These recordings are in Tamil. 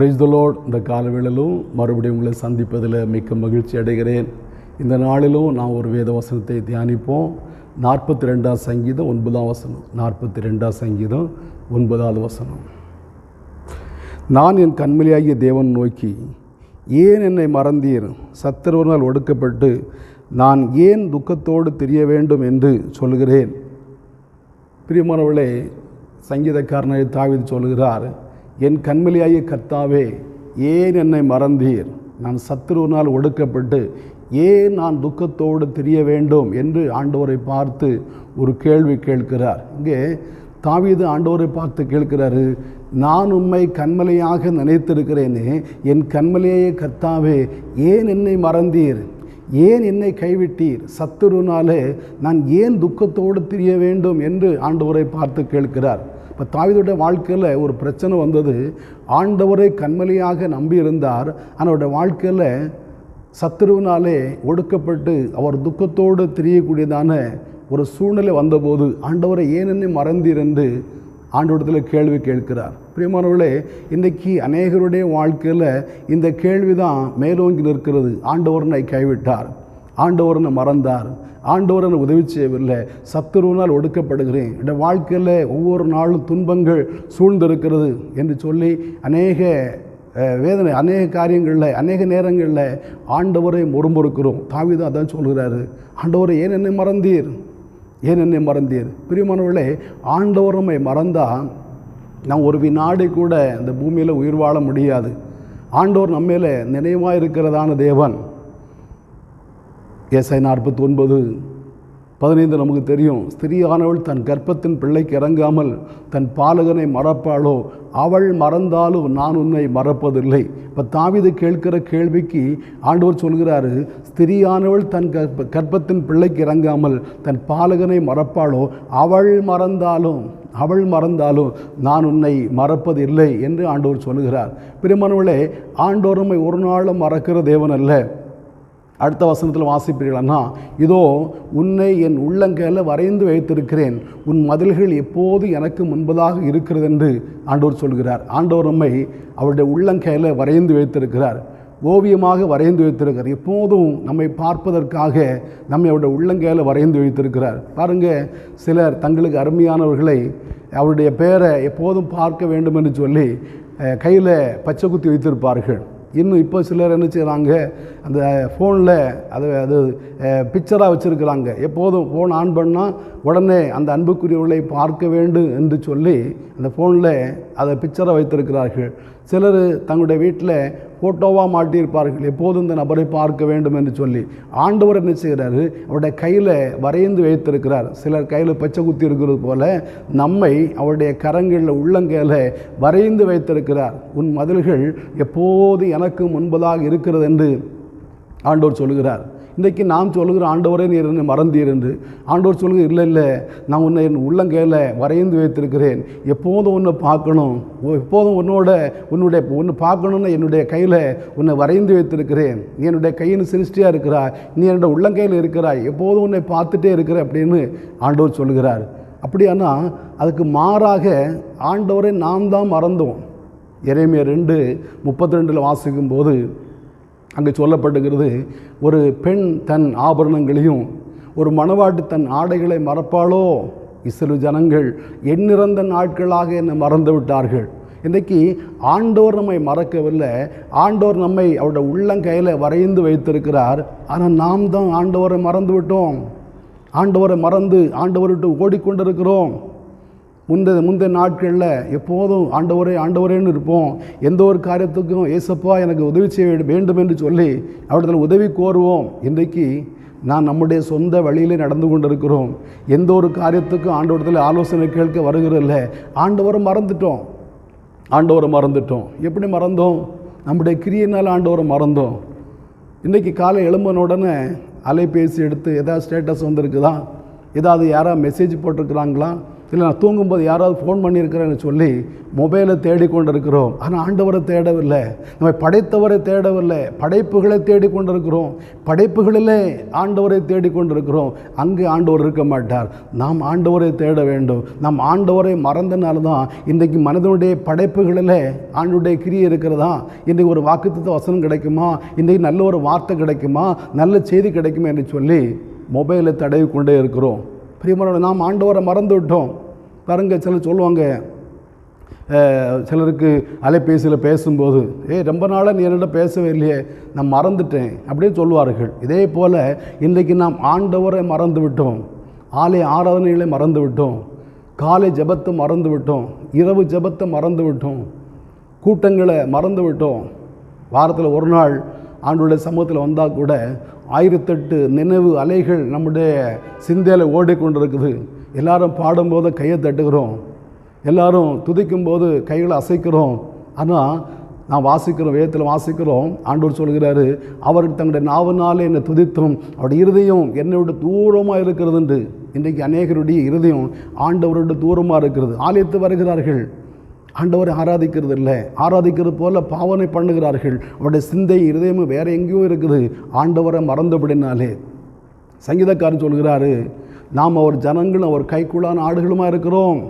பிரைஸ் இந்த காலவேளிலும் மறுபடியும் உங்களை சந்திப்பதில் மிக்க மகிழ்ச்சி அடைகிறேன். இந்த நாளிலும் நான் ஒரு வேத வசனத்தை தியானிப்போம். நாற்பத்தி ரெண்டாம் சங்கீதம் ஒன்பதாம் வசனம். நாற்பத்தி ரெண்டாம் சங்கீதம் ஒன்பதாவது வசனம். நான் என் கண்மலையாகிய தேவன் நோக்கி ஏன் என்னை மறந்தீர்? சத்துருவனால் ஒடுக்கப்பட்டு நான் ஏன் துக்கத்தோடு தெரிய வேண்டும் என்று சொல்கிறேன் பிரியமானவர்களே சங்கீதக்காரனை தாவித் சொல்கிறார் என் கண்மலையாய கர்த்தாவே ஏன் என்னை மறந்தீர்? நான் சத்துருவினால் ஒடுக்கப்பட்டு ஏன் நான் துக்கத்தோடு தெரிய வேண்டும் என்று ஆண்டவரை பார்த்து ஒரு கேள்வி கேட்கிறார். இங்கே தாவீது ஆண்டவரை பார்த்து கேட்கிறாரு நான் உம்மை கண்மலையாக நினைத்திருக்கிறேனே என் கண்மலையே கர்த்தாவே ஏன் என்னை மறந்தீர்? ஏன் என்னை கைவிட்டீர்? சத்துருனாலே நான் ஏன் துக்கத்தோடு திரிய வேண்டும்? என்று ஆண்டவரை பார்த்து கேட்கிறார். இப்போ தாவிதோட வாழ்க்கையில் ஒரு பிரச்சனை வந்தது. ஆண்டவரை கண்மலையாக நம்பியிருந்தார். அவருடைய வாழ்க்கையில் சத்துருவினாலே ஒடுக்கப்பட்டு அவர் துக்கத்தோடு தெரியக்கூடியதான ஒரு சூழ்நிலை வந்தபோது ஆண்டவரை ஏனென்னு மறந்திருந்து ஆண்டவரத்தில் கேள்வி கேட்கிறார். பிரியமானவர்களே இன்றைக்கி அநேகருடைய வாழ்க்கையில் இந்த கேள்வி தான் மேலோங்கி நிற்கிறது. ஆண்டவரனை கைவிட்டார். ஆண்டவரனை மறந்தார். ஆண்டவரனை உதவி செய்யவில்லை சத்துருவினால் ஒடுக்கப்படுகிறேன். என்னுடைய வாழ்க்கையில் ஒவ்வொரு நாளும் துன்பங்கள் சூழ்ந்திருக்கிறது என்று சொல்லி அநேக வேதனை அநேக காரியங்களில் அநேக நேரங்களில் ஆண்டவரை முறுமுறுக்கிறோம். தாவிதான் அதான் சொல்கிறாரு. ஆண்டவரை ஏன் என்னை மறந்தீர்? ஏன் என்னை மறந்தீர்? பிரியமானவர்களே ஆண்டவரமை மறந்தால் நான் ஒரு வினாடி கூட இந்த பூமியில் உயிர் வாழ முடியாது. ஆண்டவர் நம்மையில் நினைவாக இருக்கிறதான தேவன். ஏசை நாற்பத்தி ஒன்பது பதினைந்து நமக்கு தெரியும் ஸ்திரீயானவள் தன் கர்ப்பத்தின் பிள்ளைக்கு இறங்காமல் தன் பாலகனை மறப்பாளோ? அவள் மறந்தாலும் நான் உன்னை மறப்பதில்லை. இப்போ தாவிது கேட்கிற கேள்விக்கு ஆண்டவர் சொல்கிறாரு ஸ்திரியானவள் தன் கற்ப கர்ப்பத்தின் பிள்ளைக்கு இறங்காமல் தன் பாலகனை மறப்பாளோ? அவள் மறந்தாலும் அவள் மறந்தாலும் நான் உன்னை மறப்பதில்லை என்று ஆண்டவர் சொல்லுகிறார் பிரியமானவளே ஆண்டோர் நம்மை ஒரு நாளும் மறக்கிற தேவன் அல்ல. அடுத்த வசனத்தில் வாசிப்பீர்களான்னா இதோ உன்னை என் உள்ளங்கையில் வரைந்து வைத்திருக்கிறேன். உன் மதில்கள் எப்போது எனக்கு முன்பதாக இருக்கிறது என்று ஆண்டவர் சொல்கிறார். ஆண்டவர் நம்மை அவருடைய உள்ளங்கையில் வரைந்து வைத்திருக்கிறார். ஓவியமாக வரைந்து வைத்திருக்கிறார். எப்போதும் நம்மை பார்ப்பதற்காக நம்மை அவருடைய உள்ளங்கையில் வரைந்து வைத்திருக்கிறார். பாருங்கள் சிலர் தங்களுக்கு அருமையானவர்களை அவருடைய பெயரை எப்போதும் பார்க்க வேண்டும் என்று சொல்லி கையில் பச்சை குத்தி வைத்திருப்பார்கள். இன்னும் இப்போ சிலர் என்ன செய்கிறாங்க அந்த ஃபோனில் அது அது பிக்சராக வச்சுருக்கிறாங்க. எப்போதும் ஃபோன் ஆன் பண்ணால் உடனே அந்த அன்புக்குரியவர்களை பார்க்க வேண்டும் என்று சொல்லி அந்த ஃபோனில் அதை பிக்சராக வைத்திருக்கிறார்கள். சிலர் தங்களுடைய வீட்டில் ஃபோட்டோவாக மாட்டியிருப்பார்கள். எப்போது இந்த நபரை பார்க்க வேண்டும் என்று சொல்லி ஆண்டவர் என்ன செய்கிறாரு? அவருடைய கையில் வரைந்து வைத்திருக்கிறார். சிலர் கையில் பச்சை குத்தி இருக்கிறது போல நம்மை அவருடைய கரங்களில் உள்ளங்கையில் வரைந்து வைத்திருக்கிறார். உன் மதில்கள் எப்போது எனக்கு முன்பதாக இருக்கிறது என்று ஆண்டவர் சொல்கிறார். இன்றைக்கி நாம் சொல்லுகிற ஆண்டவரே நீர் என்னை மறந்தீர் என்று. ஆண்டவர் சொல்லுகிற இல்லை இல்லை நான் உன்னை என் உள்ளங்கையில் வரைந்து வைத்திருக்கிறேன். எப்போதும் உன்னை பார்க்கணும். ஓ, எப்போதும் உன்னோட உன்னுடைய உன்னை பார்க்கணுன்னு என்னுடைய கையில் உன்னை வரைந்து வைத்திருக்கிறேன். நீ என்னுடைய கையின் சிருஷ்டியாக இருக்கிறாய். நீ என்னுடைய உள்ளங்கையில் இருக்கிறாய். எப்போதும் உன்னை பார்த்துட்டே இருக்கிற அப்படின்னு ஆண்டவர் சொல்லுகிறார். அப்படியானா அதுக்கு மாறாக ஆண்டவரை நாம் தான் மறந்தோம். இறைமையை ரெண்டு முப்பத்தி ரெண்டில் வாசிக்கும் போது அங்கே சொல்லப்பட்டுகிறது ஒரு பெண் தன் ஆபரணங்களையும் ஒரு மணவாட்டு தன் ஆடைகளை மறப்பாளோ? இஸ்ரேல் ஜனங்கள் எண்ணிறந்த நாட்களாக என்னை மறந்து விட்டார்கள். இன்றைக்கி ஆண்டோர் நம்மை மறக்கவில்லை. ஆண்டோர் நம்மை அவருடைய உள்ளங்கையில் வரைந்து வைத்திருக்கிறார். ஆனால் நாம் தான் ஆண்டவரை மறந்து விட்டோம். ஆண்டவரை மறந்து ஆண்டவரை விட்டு ஓடிக்கொண்டிருக்கிறோம். முந்த முந்த நாட்களில் எப்போதும் ஆண்டவரே ஆண்டவரேன்னு இருப்போம். எந்த ஒரு காரியத்துக்கும் ஏசப்பா எனக்கு உதவி செய்ய வேண்டும் என்று சொல்லி அவரிடத்தில் உதவி கோருவோம். இன்றைக்கு நான் நம்முடைய சொந்த வழியிலே நடந்து கொண்டிருக்கிறோம். எந்த ஒரு காரியத்துக்கும் ஆண்டவரத்தில் ஆலோசனை கேட்க வருகிறதில்ல. ஆண்டவரை மறந்துட்டோம். ஆண்டவரை மறந்துட்டோம். எப்படி மறந்தோம்? நம்முடைய கிரியினால் ஆண்டவரை மறந்தோம். இன்றைக்கி காலை எழும்பின உடனே அலைபேசி எடுத்து எதாவது ஸ்டேட்டஸ் வந்திருக்குதா? ஏதாவது யாராவது மெசேஜ் போட்டிருக்கிறாங்களா? இல்லை நான் தூங்கும்போது யாராவது ஃபோன் பண்ணியிருக்கிறேன்னு சொல்லி மொபைலை தேடிக்கொண்டு இருக்கிறோம் ஆனால் ஆண்டவரை தேடவில்லை. நம்ம படைத்தவரை தேடவில்லை. படைப்புகளை தேடிக்கொண்டிருக்கிறோம். படைப்புகளிலே ஆண்டவரை தேடிக்கொண்டிருக்கிறோம். அங்கே ஆண்டவர் இருக்க மாட்டார். நாம் ஆண்டவரை தேட வேண்டும். நாம் ஆண்டவரை மறந்தனால தான் இன்றைக்கு மனிதனுடைய படைப்புகளில் ஆண்டுடைய கிரியை இருக்கிறதா? இன்றைக்கு ஒரு வாக்குத்த வசனம் கிடைக்குமா? இன்றைக்கு நல்ல ஒரு வார்த்தை கிடைக்குமா? நல்ல செய்தி கிடைக்குமா என்று சொல்லி மொபைலை தடவி கொண்டே இருக்கிறோம். பிரியமான நாம் ஆண்டவரை மறந்து விட்டோம் பாருங்க சிலர் சொல்லுவாங்க சிலருக்கு அலைபேசியில் பேசும்போது ஏய் ரொம்ப நாளாக நீ என்னிடம் பேசவே இல்லையே நான் மறந்துட்டேன் அப்படின்னு சொல்லுவார்கள். இதே போல் இன்றைக்கு நாம் ஆண்டவரை மறந்து விட்டோம் ஆலய ஆராதனைகளை மறந்து விட்டோம் காலை ஜெபத்தை மறந்து விட்டோம் இரவு ஜெபத்தை மறந்து விட்டோம் கூட்டங்களை மறந்து விட்டோம் வாரத்தில் ஒரு நாள் ஆண்டோட சமூகத்தில் வந்தால் கூட ஆயிரத்தெட்டு நினைவு அலைகள் நம்முடைய சிந்தையில் ஓடிக்கொண்டிருக்குது. எல்லாரும் பாடும்போது கையை தட்டுகிறோம். எல்லாரும் துதிக்கும்போது கைகளை அசைக்கிறோம். ஆனால் நான் வாசிக்கிறோம் வேதத்தில் வாசிக்கிறோம். ஆண்டோர் சொல்கிறாரு அவர் தங்களுடைய நாவனாலே என்னை துதித்தும். அவருடைய இருதயம் என்னை விட தூரமாக இருக்கிறது இன்றைக்கு அநேகருடைய இருதயம் ஆண்டவரோட தூரமாக இருக்கிறது. ஆலயத்து வருகிறார்கள். ஆண்டவரை ஆராதிக்கிறது இல்லை. ஆராதிக்கிறது போல பாவனை பண்ணுகிறார்கள். அவருடைய சிந்தை இருதயமும் வேற எங்கேயோ இருக்குது. ஆண்டவரை மறந்தபடினாலே சங்கீதக்காரன் சொல்கிறாரு நாம் அவர் ஜனங்களும் அவர் கைக்குள்ளான ஆடுகளுமா இருக்கிறோம்.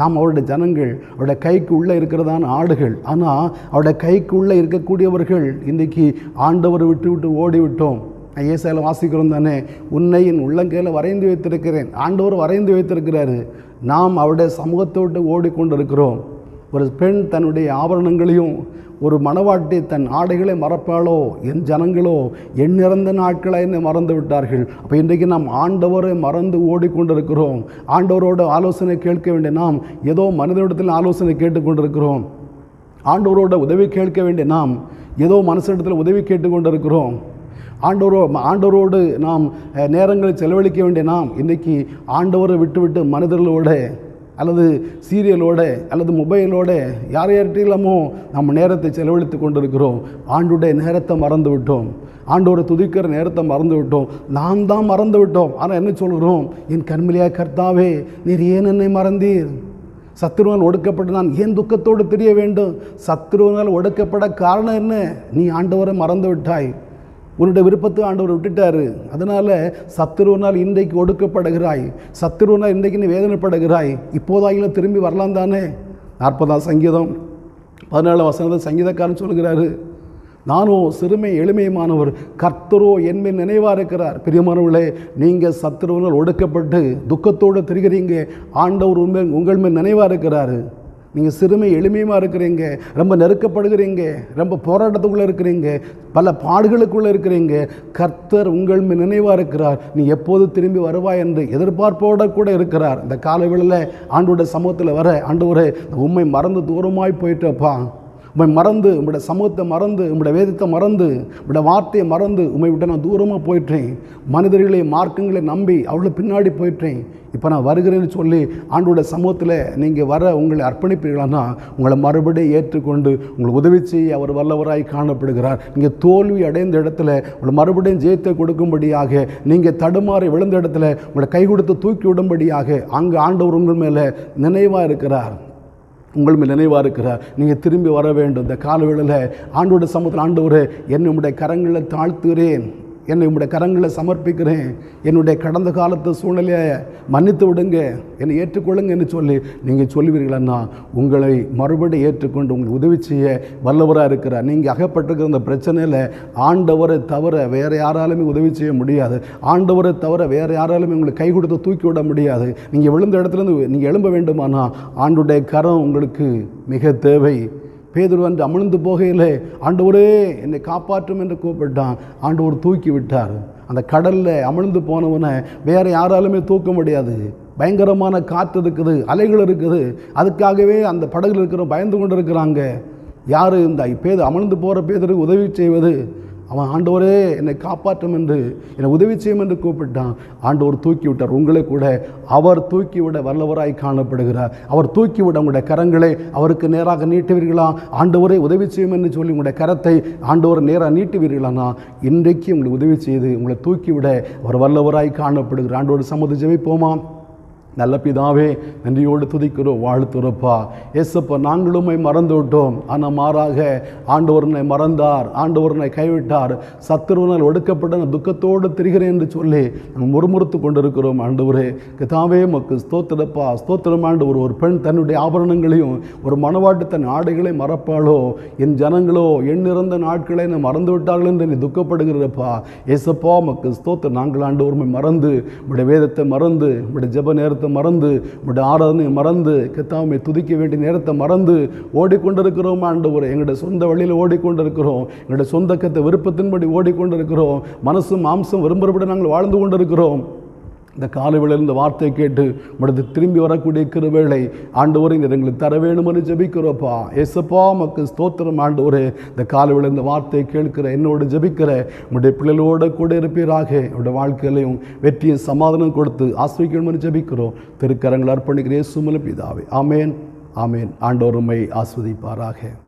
நாம் அவருடைய ஜனங்கள் அவருடைய கைக்கு உள்ளே இருக்கிறதான ஆடுகள். ஆனால் அவருடைய கைக்கு உள்ளே இருக்கக்கூடியவர்கள் இன்றைக்கி ஆண்டவரை விட்டு விட்டு ஓடி விட்டோம் நான் ஏசாயில் வாசிக்கிறோம் தானே. உன்னை என் உள்ளங்கையில் வரைந்து வைத்திருக்கிறேன். ஆண்டவர் வரைந்து வைத்திருக்கிறாரு. நாம் அவருடைய சமூகத்தை விட்டு ஓடிக்கொண்டிருக்கிறோம். ஒரு பெண் தன்னுடைய ஆபரணங்களையும் ஒரு மணவாட்டி தன் ஆடைகளை மறப்பாளோ என் ஜனங்களோ என் நிறந்த நாட்களை என்னை மறந்து விட்டார்கள். அப்போ இன்றைக்கு நாம் ஆண்டவரை மறந்து ஓடிக்கொண்டிருக்கிறோம். ஆண்டவரோட ஆலோசனை கேட்க வேண்டிய நாம் ஏதோ மனிதனிடத்தில் ஆலோசனை கேட்டுக்கொண்டிருக்கிறோம். ஆண்டவரோட உதவி கேட்க வேண்டிய நாம் ஏதோ மனசிடத்தில் உதவி கேட்டுக்கொண்டிருக்கிறோம். ஆண்டவரோ ஆண்டவரோடு நாம் நேரங்களை செலவழிக்க வேண்டிய நாம் இன்றைக்கி ஆண்டவரை விட்டுவிட்டு மனிதர்களோட அல்லது சீரியலோட அல்லது மொபைலோட யார் யார்கிட்டலாமோ நம்ம நேரத்தை செலவழித்து கொண்டிருக்கிறோம். ஆண்டுடைய நேரத்தை மறந்து விட்டோம் ஆண்டவரை துதிக்கிற நேரத்தை மறந்து விட்டோம் நாம் தான் மறந்து விட்டோம் ஆனால் என்ன சொல்கிறோம்? என் கண்மலியா கர்த்தாவே நீர் ஏன் என்னை மறந்தீர்? சத்துருவனால் ஒடுக்கப்பட்டு நான் ஏன் துக்கத்தோடு தெரிய வேண்டும்? சத்ருவனால் ஒடுக்கப்பட காரணம் என்ன? நீ ஆண்டவரை மறந்து விட்டாய் உன்னுடைய விருப்பத்தை ஆண்டவர் விட்டுட்டாரு. அதனால் சத்துருவனால் இன்றைக்கு ஒடுக்கப்படுகிறாய். சத்துருவனால் இன்றைக்கு நீ வேதனைப்படுகிறாய். இப்போதாயிலும் திரும்பி வரலாம் தானே? நாற்பதாம் சங்கீதம் பதினேழாம் வசனத்தில் சங்கீதக்காரன் சொல்கிறாரு நானும் சிறுமை எளிமையுமானவர் கர்த்தரோ என்மேல் நினைவாக இருக்கிறார் பிரியமானவர்களே நீங்கள் சத்துருவனால் ஒடுக்கப்பட்டு துக்கத்தோடு திரிகிறீங்க. ஆண்டவர் உண்மை உங்கள் மேல் நினைவாக இருக்கிறாரு நீங்கள் சிறுமை எளிமையுமாக இருக்கிறீங்க ரொம்ப நெருக்கப்படுகிறீங்க ரொம்ப போராட்டத்துக்குள்ளே இருக்கிறீங்க பல பாடுகளுக்குள்ளே இருக்கிறீங்க கர்த்தர் உங்கள் நினைவாக இருக்கிறார். நீ எப்போது திரும்பி வருவாய் என்று எதிர்பார்ப்போட கூட இருக்கிறார். இந்த காலவெளியில் ஆண்டோட சமூகத்தில் வர ஆண்டு ஒரு உண்மை மறந்து தூரமாய் போயிட்டப்பா உம்மை மறந்து உம்முடைய சமூகத்தை மறந்து உம்முடைய வேதத்தை மறந்து உம்முடைய வார்த்தையை மறந்து உம்மை விட்டு நான் தூரமாக போயிட்டேன் மனிதர்களை மார்க்கங்களை நம்பி அவ்வளோ பின்னாடி போயிட்டேன் இப்போ நான் வருகிறேன்னு சொல்லி ஆண்டோட சமூகத்தில் நீங்கள் வர உங்களை அர்ப்பணிப்பீர்களானா? உங்களை மறுபடியும் ஏற்றுக்கொண்டு உங்களுக்கு உதவி செய்ய அவர் வல்லவராய் காணப்படுகிறார். நீங்கள் தோல்வி அடைந்த இடத்துல உங்களை மறுபடியும் ஜெயத்தை கொடுக்கும்படியாக நீங்கள் தடுமாறி விழுந்த இடத்துல உங்களை கை கொடுத்து தூக்கி விடும்படியாக அங்கு ஆண்டவர் உங்கள் மேலே நினைவாக இருக்கிறார். உங்கள் மேல் நினைவாக இருக்கிறார். நீங்கள் திரும்பி வர வேண்டும். இந்த காலவேளையில் ஆண்டோட சமூகத்தில் ஆண்டவர் என்னுடைய கரங்களில் தாழ்த்துகிறேன். என்னை உங்களுடைய கரங்களை சமர்ப்பிக்கிறேன். என்னுடைய கடந்த காலத்து சூழ்நிலையை மன்னித்து விடுங்க. என்னை ஏற்றுக்கொள்ளுங்க என்று சொல்லி நீங்கள் சொல்லுவீர்களன்னா உங்களை மறுபடியும் ஏற்றுக்கொண்டு உங்களுக்கு உதவி செய்ய வல்லவராக இருக்கிறார். நீங்கள் அகப்பட்டிருக்கிற அந்த பிரச்சனையில் ஆண்டவரை தவிர வேறு யாராலுமே உதவி செய்ய முடியாது. ஆண்டவரை தவிர வேறு யாராலுமே உங்களை கை கொடுத்து தூக்கி விட முடியாது. நீங்கள் விழுந்த இடத்துலேருந்து நீங்கள் எழும்ப வேண்டுமானா ஆண்டுடைய கரம் உங்களுக்கு மிக தேவை. பேதுரு வந்து அமிழ்ந்து போகையிலே ஆண்டவரே என்னை காப்பாற்றும் என்று கூப்பிட்டான். ஆண்டவர் தூக்கி விட்டார். அந்த கடலில் அமிழ்ந்து போனவனை வேறு யாராலுமே தூக்க முடியாது. பயங்கரமான காற்று இருக்குது அலைகள் இருக்குது. அதுக்காகவே அந்த படகுல இருக்கிற பயந்து கொண்டு இருக்கிறாங்க யார் இந்த பேது அமிழ்ந்து போகிற பேதருக்கு உதவி செய்வது? அவன் ஆண்டவரே என்னை காப்பாற்றும் என்று என்னை உதவி செய்யும் என்று கூப்பிட்டான். ஆண்டவர் தூக்கிவிட்டார். உங்களை கூட அவர் தூக்கிவிட வல்லவராய் காணப்படுகிறார். அவர் தூக்கிவிட உங்களுடைய கரங்களை அவருக்கு நேராக நீட்டுவீர்களா? ஆண்டவரை உதவி செய்யும் என்று சொல்லி உங்களுடைய கரத்தை ஆண்டவர் நேராக நீட்டுவீர்களானா? இன்றைக்கு உங்களுக்கு உதவி செய்து உங்களை தூக்கிவிட அவர் வல்லவராய் காணப்படுகிறார். ஆண்டோடு சம்மதி ஜெபிப்போமா? நல்ல பிதாவே நன்றியோடு துதிக்கிறோம் வாழ்த்துறப்பா. ஏசப்பா நாங்களுமே மறந்து விட்டோம் ஆனால் மாறாக ஆண்டவரனை மறந்தார் ஆண்டவரனை கைவிட்டார். சத்துருவனால் ஒடுக்கப்பட்ட நான் துக்கத்தோடு திரிகிறேன் என்று சொல்லி நாங்கள் முறுமுறுத்து கொண்டிருக்கிறோம் ஆண்டவரே. கிதாவே மக்கு ஸ்தோத்திரப்பா. ஸ்தோத்திரம் ஆண்டவர். ஒரு பெண் தன்னுடைய ஆபரணங்களையும் ஒரு மனவாட்டு தன் ஆடைகளை மறப்பாளோ? என் ஜனங்களோ எண்ணிறந்த நாட்களை நான் மறந்து விட்டார்கள் என்று நீ துக்கப்படுகிறப்பா. ஏசப்பா மக்கு ஸ்தோத்திரம். நாங்கள் ஆண்டவருமை மறந்து உடைய வேதத்தை மறந்து உடைய ஜெப நேரத்தை மறந்து உங்களுடைய ஆராதனை மறந்து கத்தாமை துதிக்க வேண்டிய நேரத்தை மறந்து ஓடிக்கொண்டிருக்கிறோம் ஆண்டவரே? எங்களுடைய சொந்த வழியில் ஓடிக்கொண்டிருக்கிறோம். எங்களுடைய சொந்த கத்த விருப்பத்தின்படி ஓடிக்கொண்டிருக்கிறோம். மனசும் மாம்சம் விரும்புகிறபடி நாங்கள் வாழ்ந்து கொண்டிருக்கிறோம். இந்த காலைவேளையில் இந்த வார்த்தை கேட்டு உமது திரும்பி வரக்கூடிய கிருவேளை ஆண்டவரை இந்த எங்களுக்கு தர வேணும்னு ஜபிக்கிறோப்பா. எசப்பா மக்கு ஸ்தோத்திரம் ஒரு இந்த காலைவேளை இந்த வார்த்தையை கேட்கிற என்னோடு ஜெபிக்கிற உங்களுடைய பிள்ளைகளோட கூட இருப்பீராக. உங்களுடைய வாழ்க்கையிலையும் வெற்றியும் சமாதானம் கொடுத்து ஆஸ்வதிக்கணும்னு ஜபிக்கிறோம். திருக்கரங்கள் அர்ப்பணிக்கிறே சுமல பிதாவே. ஆமேன் ஆமேன். ஆண்டோருமை ஆஸ்வதிப்பாராக.